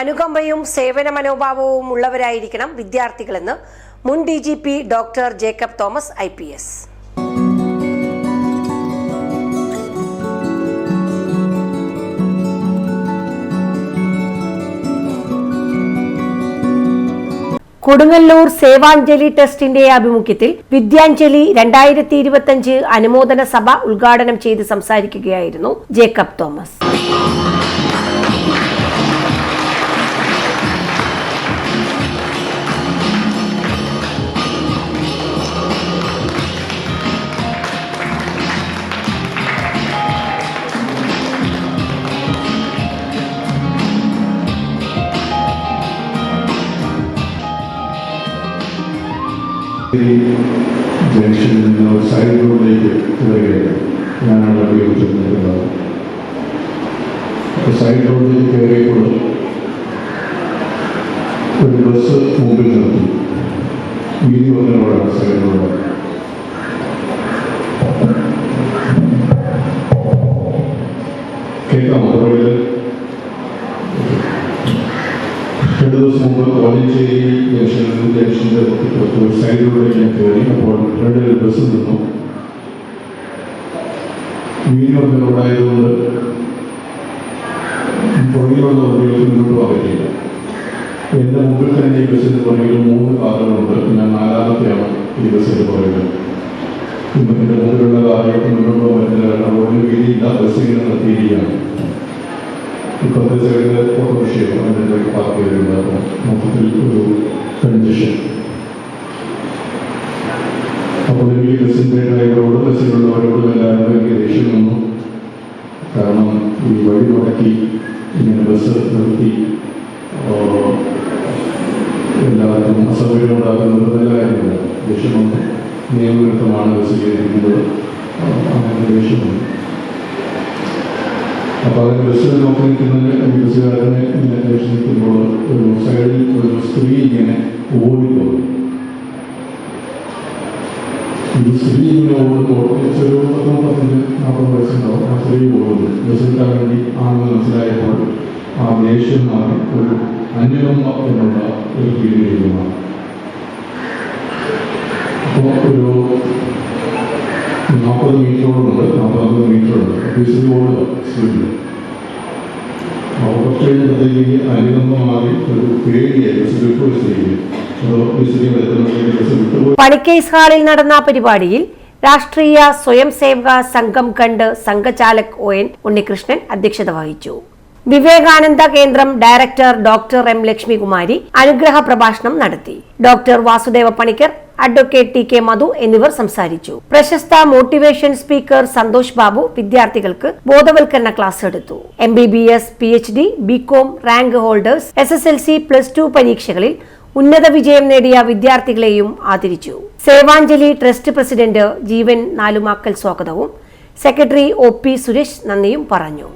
അനുകമ്പയും സേവന മനോഭാവവും ഉള്ളവരായിരിക്കണം വിദ്യാർത്ഥികളെന്ന് മുൻ D G P doctor Jacob Thomas I P S. Kodungallur Sevanjali ട്രസ്റ്റിന്റെ ആഭിമുഖ്യത്തിൽ വിദ്യാഞ്ജലി രണ്ടായിരത്തി ഇരുപത്തിയഞ്ച് അനുമോദന സഭ ഉദ്ഘാടനം ചെയ്ത് സംസാരിക്കുകയായിരുന്നു ജേക്കബ് തോമസ്. ജംഗ്ഷനിൽ നിന്ന് ഒരു സൈഡ് റോഡിലേക്ക് കയറുകയാണ് ഞാനാണ് വണ്ടി ഓടിച്ചിരുന്നത് സൈഡ് റോഡിലേക്ക് കയറിയപ്പോൾ ഒരു ബസ് മുമ്പിൽ നിർത്തി. വീതി വന്ന റോഡാണ് സൈഡ് റോഡ് കേൾക്കാം റോഡിൽ ദിവസം മുമ്പ് കോലഞ്ചേരി ജംഗ്ഷനിൽ ജംഗ്ഷന്റെ ഒരു സൈഡിലൂടെ ഞാൻ കയറി അപ്പോൾ രണ്ട് ബസ് നിന്നു. വീടിനൊക്കെ റോഡായതുകൊണ്ട് പുറകിലുള്ള വണ്ടികൾക്ക് മുന്നോട്ട് പോകാൻ എന്റെ മുമ്പിൽ തന്നെ ഈ ബസ്സിന്റെ പുറകിൽ മൂന്ന് കാറുകളുണ്ട്. ഞാൻ നാലാമത്തെയാണ് ഈ ബസ്സിന്റെ പുറകിൽ. എന്റെ മുമ്പിലുള്ള കാറുകൾക്ക് മുന്നോട്ട് പോകാൻ പറ്റില്ല. കാരണം റോഡിൽ വീതിയില്ല ബസ് നിർത്തിയിരിക്കുകയാണ്. ഇപ്പോഴത്തെ സൈഡിൽ ഓട്ടോറിക്ഷയോ അതിന്റെ പാർക്ക് ചെയ്തിട്ടുണ്ട് അപ്പോൾ മൊത്തത്തിൽ ഒരു കൺജഷൻ അപ്പോൾ എനിക്ക് ബസ്സിന്റെ ഡ്രൈവറോടും ബസ്സിലുള്ളവരോടും എല്ലാവരും എനിക്ക് ദേഷ്യം വന്നു കാരണം ഈ വഴി മുടക്കി ഇങ്ങനെ ബസ് നിർത്തി എല്ലാവർക്കും അസൗകര്യം ഉണ്ടാക്കുന്നത് നല്ല കാര്യമില്ല ദേഷ്യം വന്നു നിയമവിരുദ്ധമാണ് ബസ് ചെയ്തിരിക്കുന്നത് അങ്ങനെ ദേഷ്യം വന്നു അപ്പോൾ അതിന് ബസ്സിൽ നോക്കി നിൽക്കുന്ന ബസ്സുകാരനെ അന്വേഷിക്കുമ്പോൾ ഒരു സൈഡിൽ ഒരു സ്ത്രീ ഇങ്ങനെ ഓടിപ്പോയി. ഈ സ്ത്രീ ഇങ്ങനെ ഓടുമ്പോൾ ചെറിയ പത്തിന് നാൽപ്പത് വയസ്സുണ്ടാവും. ആ സ്ത്രീ ഓടുന്നു. ബസ്സിൽ വേണ്ടി ആണെന്ന് മനസ്സിലായപ്പോൾ ആ ദേഷ്യം മാറി ഒരു അന്യമ്മ എന്നുള്ള ഒരു ഫീലിംഗ് മാറി അപ്പോൾ ഒരു നാൽപ്പത് മീറ്ററോളമുണ്ട് നാൽപ്പത് മീറ്ററുണ്ട് ബസ്സിൽ ഓടുക മാറി ഒരു പേടിയായി പണിക്കേസ് ഹാളിൽ നടന്ന പരിപാടിയിൽ രാഷ്ട്രീയ സ്വയം സേവക സംഘം കണ്ട് സംഘചാലക് ഒ എൻ ഉണ്ണികൃഷ്ണൻ അധ്യക്ഷത വഹിച്ചു. വിവേകാനന്ദ കേന്ദ്രം ഡയറക്ടർ ഡോക്ടർ എം ലക്ഷ്മികുമാരി അനുഗ്രഹ പ്രഭാഷണം നടത്തി. Doctor Vasudeva Panicker advocate T K Madhu എന്നിവർ സംസാരിച്ചു. പ്രശസ്ത മോട്ടിവേഷൻ സ്പീക്കർ സന്തോഷ് ബാബു വിദ്യാർത്ഥികൾക്ക് ബോധവൽക്കരണ ക്ലാസ് എടുത്തു. M B B S P H D BCom rank holders S S L C plus two പരീക്ഷകളിൽ ഉന്നത വിജയം നേടിയ വിദ്യാർത്ഥികളെയും ആദരിച്ചു. സേവാഞ്ജലി ട്രസ്റ്റ് പ്രസിഡന്റ് ജീവൻ നാലുമാക്കൽ സ്വാഗതവും സെക്രട്ടറി ഒ പി സുരേഷ് നന്ദിയും പറഞ്ഞു.